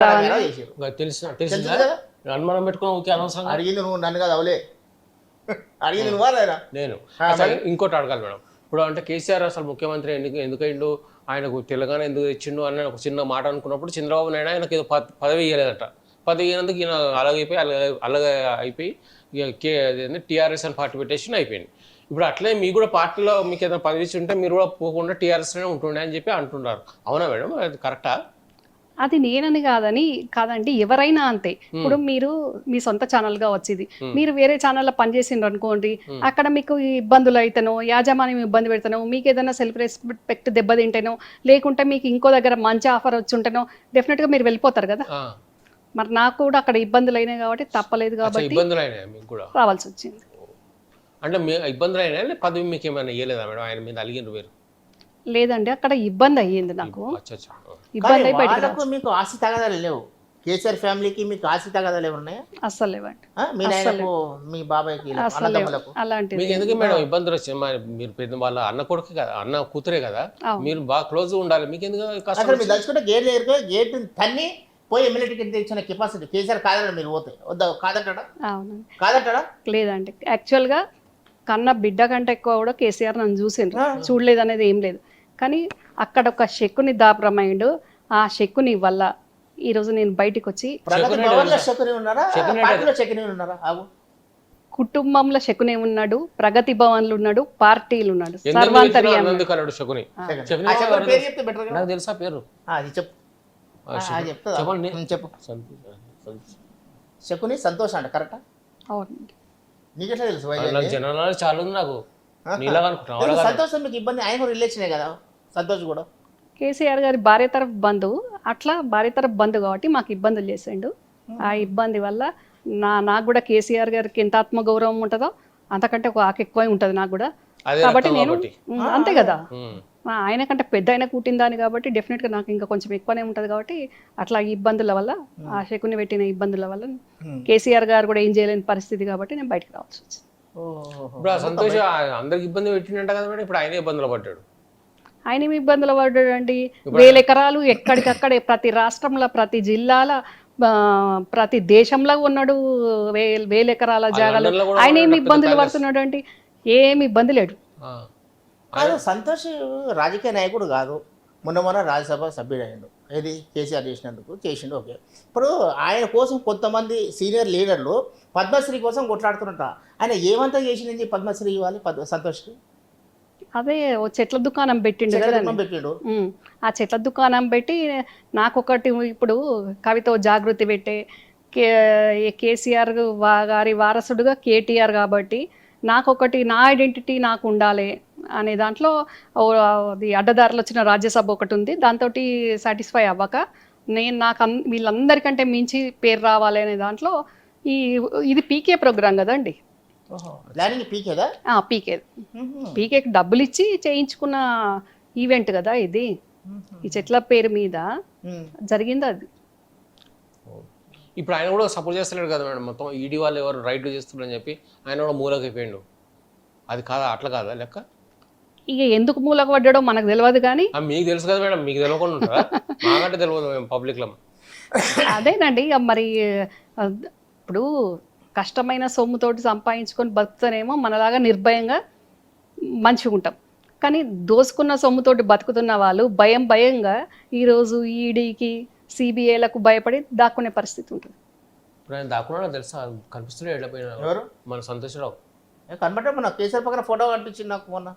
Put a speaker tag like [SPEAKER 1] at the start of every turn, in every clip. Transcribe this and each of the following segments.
[SPEAKER 1] తెలిసిన
[SPEAKER 2] తెలుసు
[SPEAKER 1] తెలిసిందా అనుమానం పెట్టుకుని ఊరికే అనవసరంగా?
[SPEAKER 2] అడిగింది నువ్వు నన్ను కదా అవలే. అడిగింది నువ్వా
[SPEAKER 1] నేను. ఇంకోటి అడగాలి మేడం. ఇప్పుడు అంటే కేసీఆర్ అసలు ముఖ్యమంత్రి ఎందుకు ఎందుకైండు? ఆయనకు తెలంగాణ ఎందుకు తెచ్చిండు? అని ఒక చిన్న మాట అనుకున్నప్పుడు చంద్రబాబు నాయుడు ఆయనకు ఏదో పదవి ఇవ్వలేదట పదవి ఇవ్వనందుకు ఈయన అలాగైపోయి అలాగే అలాగే అయిపోయి కే టీఆర్ఎస్ అని పార్టీ పెట్టేసి అయిపోయింది. ఇప్పుడు అట్లే మీకు కూడా పార్టీలో మీకు ఏదైనా పదవి ఇచ్చి ఉంటే మీరు కూడా పోకుండా టీఆర్ఎస్లోనే ఉంటుండే అని చెప్పి అంటున్నారు. అవునా మేడం? అది కరెక్టా?
[SPEAKER 3] అది నేనని కాదని కాదండి ఎవరైనా అంతే. ఇప్పుడు మీరు మీ సొంత ఛానల్గా వచ్చేది మీరు వేరే ఛానల్లో పనిచేసిండ్రు అనుకోండి అక్కడ మీకు ఇబ్బందులు అయితేనో యాజమాన్యం ఇబ్బంది పెడతానో మీకు ఏదైనా సెల్ఫ్ రెస్పెక్ట్ దెబ్బతింటేనో లేకుంటే మీకు ఇంకో దగ్గర మంచి ఆఫర్ వచ్చి ఉంటేనో డెఫినెట్గా మీరు వెళ్ళిపోతారు కదా. మరి నాకు కూడా అక్కడ ఇబ్బందులు అయినాయి కాబట్టి తప్పలేదు కాబట్టి రావాల్సి వచ్చింది.
[SPEAKER 1] అంటే ఇబ్బందులు అయినాయి? అంటే పదవి మీకు ఏమైనా ఇవ్వలేదా మేడం? ఆయన మీద అలిగిన వేరు
[SPEAKER 3] లేదండి అక్కడ ఇబ్బంది అయ్యింది నాకు.
[SPEAKER 1] అచ్చా అచ్చా
[SPEAKER 3] ఇబ్బంది అయి బయటకు
[SPEAKER 2] వాళ్ళకు మీకు ఆస్తి తగదాలు లేవు. కేసీఆర్ ఫ్యామిలీకి మీకు ఆస్తి తగదాలు ఏమున్నాయా
[SPEAKER 3] అస్సలు లేవండి.
[SPEAKER 2] ఆ? మీ నాయనకు మీ బాబాయ్కి ఇలా
[SPEAKER 3] అస్సలు లేవు.
[SPEAKER 2] అన్నదమ్ములకు
[SPEAKER 3] అలాంటిది
[SPEAKER 1] మీకు ఎందుకు మేడం ఇబ్బందులు వచ్చింది మరి మీరు పెద్ద వాళ్ళ అన్న కొడుకు కదా అన్న కూతురే కదా.
[SPEAKER 3] అవును.
[SPEAKER 1] మీరు బాగా క్లోజ్ ఉండాలి. మీకు ఎందుకు కష్టం
[SPEAKER 2] అసలు మీరు తలుచుకుంటే గేట్ దగ్గరికి గేట్ తన్ని పోయి ఎమ్మెల్యే టికెట్ తెచ్చిన కెపాసిటీ. కేసీఆర్ కాదండి మీరు పోతే. వద్దా కాదంటాడా?
[SPEAKER 3] అవునండి.
[SPEAKER 2] కాదంటాడా?
[SPEAKER 3] లేదండి. యాక్చువల్గా కన్న బిడ్డ కంటే ఎక్కువ కూడా కేసీఆర్ నన్ను చూసిండ్రు. చూడలేదు అనేది ఏం లేదు. కానీ అక్కడ ఒక శక్కుని దాపరమైండు ఆ శక్కుని వల్ల ఈరోజు నేను బయటికి వచ్చి
[SPEAKER 2] శకుని
[SPEAKER 1] శకుని
[SPEAKER 2] శకుని
[SPEAKER 3] కుటుంబంలో శకునే ఉన్నాడు ప్రగతి భవన్లు ఉన్నాడు పార్టీలు ఉన్నాడు.
[SPEAKER 1] అన్నాడు శకుని?
[SPEAKER 2] శకుని.
[SPEAKER 1] శకుని
[SPEAKER 2] ఆ
[SPEAKER 1] ఎవరు?
[SPEAKER 2] శకుని పేరు చెప్తే బెటర్ కదా.
[SPEAKER 1] నాకు తెలుసా పేరు?
[SPEAKER 2] ఆ, అది చెప్పు.
[SPEAKER 1] ఆ,
[SPEAKER 2] ఆ,
[SPEAKER 1] శకుని.
[SPEAKER 2] చెప్తుందా?
[SPEAKER 1] చెప్పండి.
[SPEAKER 2] ఉం, చెప్పు.
[SPEAKER 1] సంతోష్. సంతోష్.
[SPEAKER 2] శకుని సంతోష్ అంట కరెక్టా
[SPEAKER 3] అవునండి.
[SPEAKER 2] నీకెట్లా తెలుసు?
[SPEAKER 1] నాకు జనాలు చాలా ఉంది నాకు. నీలాగా అనుకుంటున్నా అలాగా
[SPEAKER 2] సంతోష్ మీకు ఇబ్బంది? ఆయన రిలేషనే కదా? సంతోష్ కూడా.
[SPEAKER 3] కేసీఆర్ గారి భార్య తరఫు బంధువు అట్లా భార్య తరఫు బంధువు కాబట్టి మాకు ఇబ్బందులు చేసిండు. ఆ ఇబ్బంది వల్ల నా నాకు కూడా కేసీఆర్ గారికి ఎంత ఆత్మగౌరవం ఉంటుందో అంతకంటే ఒక ఆకు ఎక్కువై ఉంటుంది నాకు కూడా. కాబట్టి నేను అంతే కదా. ఆయన కంటే పెద్ద ఆయన పుట్టిందాని కాబట్టి డెఫినెట్గా నాకు ఇంకా కొంచెం ఎక్కువనే ఉంటుంది కాబట్టి అట్లా ఈ ఇబ్బందుల వల్ల ఆ శకుని పెట్టిన ఇబ్బందుల వల్ల కేసీఆర్ గారు కూడా ఏం చేయలేని పరిస్థితి కాబట్టి నేను బయటకు రావాల్సి వచ్చింది.
[SPEAKER 1] ఇప్పుడు ఆ సంతోష్ అందరికి ఇబ్బంది పెట్టిండంట కదా మేడం ఇప్పుడు ఆయనే ఇబ్బందులు పడ్డాడు.
[SPEAKER 3] ఆయన ఏమి ఇబ్బందులు పడ్డాడండి? వేల ఎకరాలు ఎక్కడికక్కడే ప్రతి రాష్ట్రంలో ప్రతి జిల్లాల ప్రతి దేశంలో ఉన్నాడు వేల వేల ఎకరాల జాగాలు. ఆయన ఏమి ఇబ్బందులు పడుతున్నాడు అంటే ఏమి ఇబ్బంది లేడు.
[SPEAKER 2] సంతోష్ రాజకీయ నాయకుడు కాదు. మొన్న మొన్న రాజ్యసభ సభ్యుడు అయ్యిండు ఏది? కేసీఆర్ చేసినందుకు చేసిండు ఓకే. ఇప్పుడు ఆయన కోసం కొంతమంది సీనియర్ లీడర్లు పద్మశ్రీ కోసం కొట్లాడుతున్నట ఆయన ఏమంతా చేసిందని పద్మశ్రీ ఇవ్వాలి పద్మ సంతోష్కి?
[SPEAKER 3] అదే ఓ చెట్ల దుకాణం పెట్టిండు
[SPEAKER 2] పెట్టిండు.
[SPEAKER 3] ఆ చెట్ల దుకాణం పెట్టి నాకొకటి ఇప్పుడు కవిత జాగృతి పెట్టే కే కేసీఆర్ గారి వారసుడుగా కేటీఆర్ కాబట్టి నాకొకటి నా ఐడెంటిటీ నాకు ఉండాలి. అనే దాంట్లో అది అడ్డదారులు వచ్చిన రాజ్యసభ ఒకటి ఉంది. దాంతో సాటిస్ఫై అవ్వక నేను నాకు అన్- వీళ్ళందరికంటే మించి పేరు రావాలి అనే దాంట్లో ఈ ఇది పీకే ప్రోగ్రాం కదండి. పీకే. పీకేకి డబ్బులు ఇచ్చి చేయించుకున్న ఈవెంట్ కదా ఇది. ఈ చెట్ల పేరు మీద జరిగింది అది.
[SPEAKER 1] ఇప్పుడు ఆయన కూడా సపోర్ట్ చేస్తలేడు కదా మేడం. మొత్తం ఈడీ వాళ్ళు ఎవరు రైట్ చేస్తున్నారని చెప్పి ఆయన కూడా మూలకైపోయిండు. అది కాదా? అట్లా కాదా లెక్క?
[SPEAKER 3] ఇక ఎందుకు మూలకు పడ్డాడో మనకు తెలియదు కానీ
[SPEAKER 1] మీకు తెలుసు కదా మేడం మీకు తెలియకుండా మాకంటే తెలియదు మేము పబ్లిక్లో
[SPEAKER 3] అదేనండి ఇక మరి ఇప్పుడు కష్టమైన సొమ్ముతోటి సంపాదించుకొని బతుకుతానేమో మనలాగా నిర్భయంగా మంచిగా ఉంటాం కానీ దోసుకున్న సొమ్ముతోటి బతుకుతున్న వాళ్ళు భయం భయంగా ఈరోజు ఈడీకి సిబిఐలకు భయపడి దాక్కునే పరిస్థితి ఉంటుంది.
[SPEAKER 1] ఇప్పుడు ఆయన దాక్కున్నాడో తెలుసా కనిపిస్తున్నాడు వెళ్ళిపోయినా
[SPEAKER 2] ఎవరు?
[SPEAKER 1] మన సంతోషరావు.
[SPEAKER 2] కనబడ్డా మన కేసీఆర్ పక్కన ఫోటో కనిపించింది నాకు మొన్న.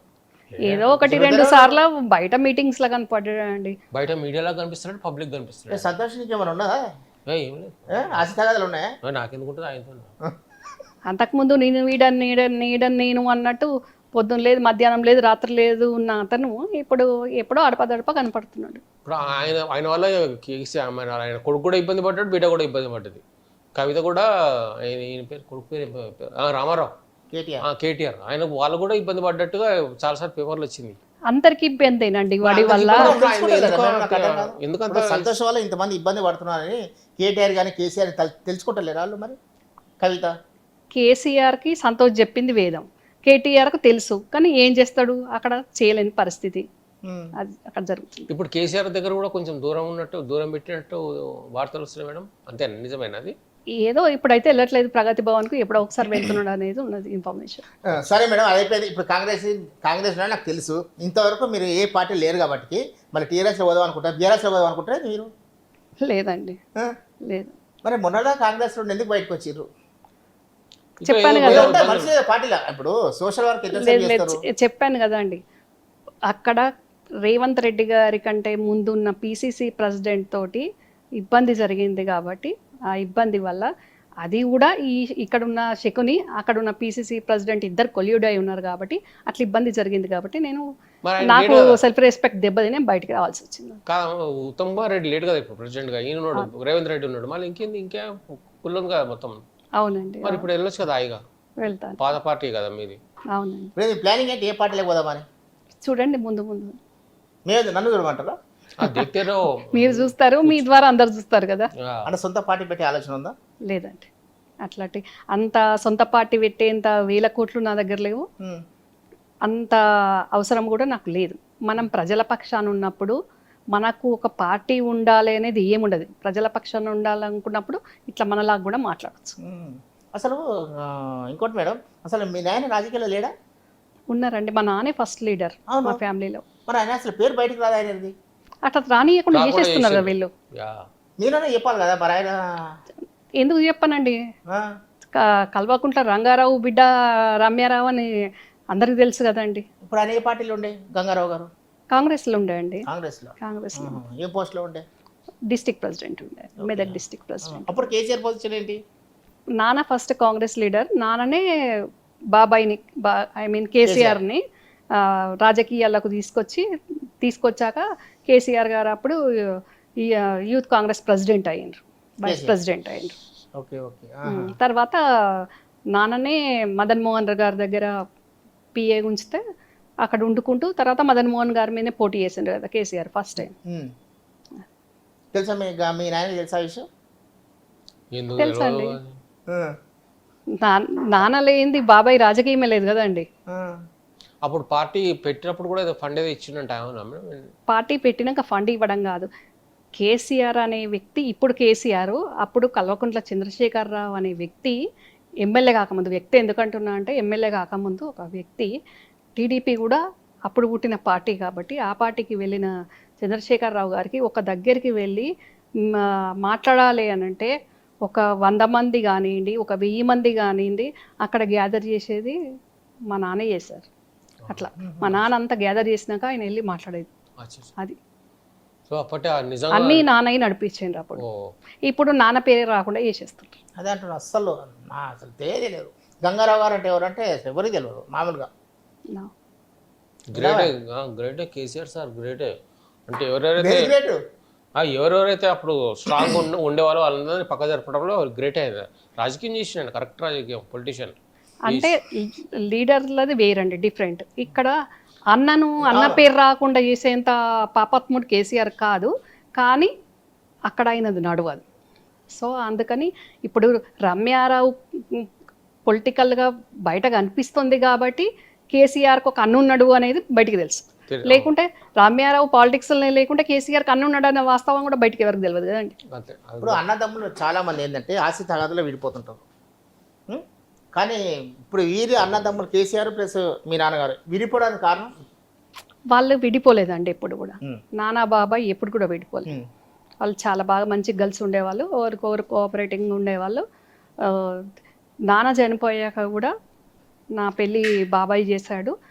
[SPEAKER 3] ఏదో ఒకటి రెండు సార్లు బయట మీటింగ్స్ లా కనపడ్డాడండి.
[SPEAKER 1] బయట మీడియాలో కనిపిస్తున్నాడు పబ్లిక్ కనిపిస్తున్నాడు.
[SPEAKER 2] సంతోష్ నీకు ఏమైనా ఉన్నదా?
[SPEAKER 1] ఏ, లేదు.
[SPEAKER 2] ఏ, ఆస్తి తగాదాలు ఉన్నాయా?
[SPEAKER 1] ఏ, నాకెందుకు ఉంటుంది ఆయనతో
[SPEAKER 3] అంతకుముందు నేను వీడని నీడని నీడని నేను అన్నట్టు పొద్దున్న లేదు మధ్యాహ్నం లేదు రాత్రి లేదు ఉన్న అతను ఇప్పుడు ఎప్పుడో అడపదడప కనపడుతున్నాడు.
[SPEAKER 1] ఇప్పుడు ఆయన ఆయన వల్ల కేసీ ఆయన కొడుకు కూడా ఇబ్బంది పడ్డాడు బిడ్డ కూడా ఇబ్బంది పడ్డది. కవిత కూడా ఆయన ఈయన పేరు కొడుకు పేరు రామారావు.
[SPEAKER 2] కేటీఆర్.
[SPEAKER 1] ఆ, కేటీఆర్. ఆయన వాళ్ళు కూడా ఇబ్బంది పడ్డట్టుగా చాలాసార్లు పేపర్లు వచ్చింది.
[SPEAKER 3] అందరికి ఇబ్బందేనండి వాడి వల్ల.
[SPEAKER 2] ఇప్పుడు
[SPEAKER 1] ఆయన
[SPEAKER 2] తెలుసుకుంటారు కదా,
[SPEAKER 1] ఎందుకు
[SPEAKER 2] మేడం, నాకు అర్థం కాదు.
[SPEAKER 1] ఎందుకంత
[SPEAKER 2] ఇప్పుడు సంతోష్ వల్ల ఇంతమంది ఇబ్బంది పడుతున్నారని కేటీఆర్ కానీ కేసీఆర్ తెల్- తెలుసుకుంటలేరు వాళ్ళు మరి? కవిత.
[SPEAKER 3] కేసీఆర్కి సంతోష్ చెప్పింది వేదం. కేటీఆర్కు తెలుసు కానీ ఏం చేస్తాడు? అక్కడ చేయలేని పరిస్థితి. అది అక్కడ జరుగుతుంది.
[SPEAKER 1] ఇప్పుడు కేసీఆర్ దగ్గర కూడా కొంచెం దూరం ఉన్నట్టు దూరం పెట్టినట్టు వార్తలు వస్తున్నాయి మేడం. అంతేనా? నిజమేనా అది?
[SPEAKER 3] ఏదో ఇప్పుడైతే వెళ్ళట్లేదు ప్రగతి భవన్కు ఎప్పుడో ఒకసారి వెళ్తున్నాడు అనేది ఉన్నది ఇన్ఫర్మేషన్
[SPEAKER 2] సరే మేడం అది అయిపోయింది. ఇప్పుడు కాంగ్రెస్ కాంగ్రెస్ నాకు తెలుసు. ఇంతవరకు మీరు ఏ పార్టీ లేరు కాబట్టి మళ్ళీ టీఆర్ఎస్లో పోదాం అనుకుంటారు? బీఆర్ఎస్లో పోదాం అనుకుంటారా మీరు?
[SPEAKER 3] లేదండి.
[SPEAKER 2] ఆ?
[SPEAKER 3] లేదు.
[SPEAKER 2] మరి మొన్నదా కాంగ్రెస్ నుండి ఎందుకు బయటకు వచ్చిర్రు?
[SPEAKER 3] చెప్పాను కదా.
[SPEAKER 2] పార్టీలో? ఇప్పుడు సోషల్ వర్క్
[SPEAKER 3] చెప్పాను కదా అండి అక్కడ రేవంత్ రెడ్డి గారి కంటే ముందున్న పిసిసి ప్రెసిడెంట్ తోటి ఇబ్బంది జరిగింది కాబట్టి ఆ ఇబ్బంది వల్ల. అది కూడా ఈ ఇక్కడ ఉన్న శకుని అక్కడ ఉన్న పిసిసి ప్రెసిడెంట్ ఇద్దరు కొల్యూడ్ అయి ఉన్నారు కాబట్టి అట్లా ఇబ్బంది జరిగింది కాబట్టి నేను
[SPEAKER 1] మరి
[SPEAKER 3] నాకు. సెల్ఫ్ రెస్పెక్ట్ దెబ్బతినే బయటికి రావాల్సి వచ్చింది.
[SPEAKER 1] ఉత్తమ్ కుమార్ రెడ్డి లేడు కదా ఇప్పుడు ప్రెసిడెంట్గా ఈయన ఉన్నాడు రేవంత్ రెడ్డి ఉన్నాడు. మళ్ళీ ఇంకేంది? ఇంకా కుల్లం కదా మొత్తం.
[SPEAKER 3] అవునండి
[SPEAKER 1] మరి ఇప్పుడు వెళ్ళొచ్చు కదా హాయిగా.
[SPEAKER 3] వెళ్తాను.
[SPEAKER 1] పాత పార్టీ కదా మీది.
[SPEAKER 3] అవునండి.
[SPEAKER 2] ప్లానింగ్ ఏంటి? ఏ పార్టీలోకి పోదామని
[SPEAKER 3] చూడండి ముందు ముందు.
[SPEAKER 2] మేము నన్ను చూడమంటారా?
[SPEAKER 3] మీరు చూస్తారు మీ ద్వారా అందరు చూస్తారు కదా?
[SPEAKER 2] అంటే సొంత పార్టీ పెట్టే ఆలోచన ఉందా?
[SPEAKER 3] లేదండి. అట్లాంటి అంత సొంత పార్టీ పెట్టేంత వేల కోట్లు నా దగ్గర లేవు. అంత అవసరం కూడా నాకు లేదు. మనం ప్రజల పక్షాన ఉన్నప్పుడు మనకు ఒక పార్టీ ఉండాలి అనేది ఏముండదు. ప్రజల పక్షాన ఉండాలనుకున్నప్పుడు ఇట్లా మనలాగా కూడా మాట్లాడచ్చు.
[SPEAKER 2] అసలు ఇంకోటి మేడం అసలు మీ నాయన రాజకీయాల్లో లేడా?
[SPEAKER 3] ఉన్నారండి. మా నానే ఫస్ట్ లీడర్. మా ఫ్యామిలీలో.
[SPEAKER 2] మరి ఆయన అసలు పేరు బయటకు రాదా ఆయనది?
[SPEAKER 3] అట్లా రానియకుండా చేసేస్తున్నారు కదా. వీళ్ళు.
[SPEAKER 2] చెప్పాలి కదా మరి ఆయన.
[SPEAKER 3] ఎందుకు చెప్పానండి? కల్వకుంట్ల రంగారావు బిడ్డ రమ్యారావు అని అందరికీ తెలుసు కదండి.
[SPEAKER 2] ఇప్పుడు పార్టీలో ఉండే గంగారావు గారు?
[SPEAKER 3] కాంగ్రెస్లో ఉండే అండి
[SPEAKER 2] కాంగ్రెస్లో.
[SPEAKER 3] కాంగ్రెస్లో.
[SPEAKER 2] ఆహా. ఏ పోస్ట్లో ఉండే?
[SPEAKER 3] డిస్టిక్ ప్రెసిడెంట్ ఉండే. Medak district president.
[SPEAKER 2] అప్పుడు కేసీఆర్ పొజిషన్ ఏంటి?
[SPEAKER 3] నాన్న ఫస్ట్ కాంగ్రెస్ లీడర్. నాన్ననే బాబాయిని బా ఐ మీన్ కేసీఆర్ని రాజకీయాలకు తీసుకొచ్చి తీసుకొచ్చాక కేసీఆర్ గారు అప్పుడు యూత్ కాంగ్రెస్ ప్రెసిడెంట్ అయ్యిండ్రు వైస్ ప్రెసిడెంట్ అయ్యిండ్రు.
[SPEAKER 2] Okay okay.
[SPEAKER 3] ఉమ్, తర్వాత నాన్ననే మదన్ మోహన్ గారి దగ్గర పిఏ ఉంచితే అక్కడ వండుకుంటూ తర్వాత మదన్ మోహన్ గారి మీదనే పోటీ చేసిండ్రు కదా కేసీఆర్ ఫస్ట్ టైం
[SPEAKER 2] తెలుసా మీ నాయన విషయం?
[SPEAKER 3] అండి? నా నాన్న లేనిది బాబాయ్ రాజకీయమే లేదు కదండి.
[SPEAKER 1] అప్పుడు పార్టీ పెట్టినప్పుడు కూడా ఏదో ఫండ్ ఏదో ఇచ్చిందంట
[SPEAKER 3] పార్టీ పెట్టినాక ఫండ్ ఇవ్వడం కాదు. కేసీఆర్ అనే వ్యక్తి ఇప్పుడు కేసీఆర్ అప్పుడు కల్వకుంట్ల చంద్రశేఖరరావు అనే వ్యక్తి ఎమ్మెల్యే కాకముందు వ్యక్తి ఎందుకంటున్నా అంటే ఎమ్మెల్యే కాకముందు ఒక వ్యక్తి టీడీపీ కూడా అప్పుడు పుట్టిన పార్టీ కాబట్టి ఆ పార్టీకి వెళ్ళిన చంద్రశేఖరరావు గారికి ఒక దగ్గరికి వెళ్ళి మా- మాట్లాడాలి అని అంటే ఒక వంద మంది కానివ్వండి ఒక వెయ్యి మంది కానివ్వండి అక్కడ గ్యాదర్ చేసేది మా నాన్న చేశారు అట్లా. మా నాన్న అంతా గ్యాదర్ చేసినాక ఆయన వెళ్ళి మాట్లాడేది.
[SPEAKER 1] అచ్చా.
[SPEAKER 3] అది.
[SPEAKER 1] సో అప్పటి ఆ నిజంగా
[SPEAKER 3] అన్నీ నాన్నయ్య నడిపించిండ్రు అప్పుడు.
[SPEAKER 1] ఓ.
[SPEAKER 3] ఇప్పుడు నాన్న పేరే రాకుండా చేసేస్తుంటారు
[SPEAKER 2] అదే అంటున్నా అస్సలు నా అసలు తెలియలేదు గంగారావు గారు అంటే ఎవరంటే ఎవరికి తెలియదు మామూలుగా.
[SPEAKER 3] నా-
[SPEAKER 1] గ్రేటే గ్రేటే కేసీఆర్ సార్ గ్రేటే అంటే ఎవరెవరైతే ఎవరెవరైతే అప్పుడు స్ట్రాంగ్ ఉండే ఉండేవారో వాళ్ళందరినీ పక్క జరపడంలో గ్రేట్ అయింది రాజకీయం చేసినాడు కరెక్ట్ రాజకీయం పొలిటీషియన్
[SPEAKER 3] అంటే లీడర్లది వేరండి డిఫరెంట్. ఇక్కడ అన్నను అన్న పేరు రాకుండా చేసేంత పాపాత్ముడు కేసీఆర్ కాదు కానీ అక్కడ అయినది నడవదు సో అందుకని ఇప్పుడు రమ్యారావు పొలిటికల్గా బయట కనిపిస్తుంది కాబట్టి కేసీఆర్కి ఒక అన్నున్నాడు అనేది బయటికి తెలుసు. లేకుంటే రమ్యారావు పాలిటిక్స్ లేకుంటే కేసీఆర్కి అన్నున్నాడు అనే వాస్తవం కూడా బయటికి ఎవరికి తెలియదు కదండి.
[SPEAKER 2] ఇప్పుడు అన్నదమ్ములు చాలా మంది ఏంటంటే ఆస్తి తగాదులో విడిపోతుంటారు? కానీ ఇప్పుడు వీరి అన్నదమ్ములు కేసీఆర్ ప్లస్ మీ నాన్నగారు విడిపోవడానికి కారణం
[SPEAKER 3] వాళ్ళు విడిపోలేదండి ఎప్పుడు కూడా. నానా బాబాయ్ ఎప్పుడు కూడా విడిపోలేదు. వాళ్ళు చాలా బాగా మంచి కలిసి ఉండేవాళ్ళు ఒకరికొకరు కోఆపరేటింగ్ ఉండేవాళ్ళు నాన్న చనిపోయాక కూడా నా పెళ్ళి బాబాయ్ చేశాడు.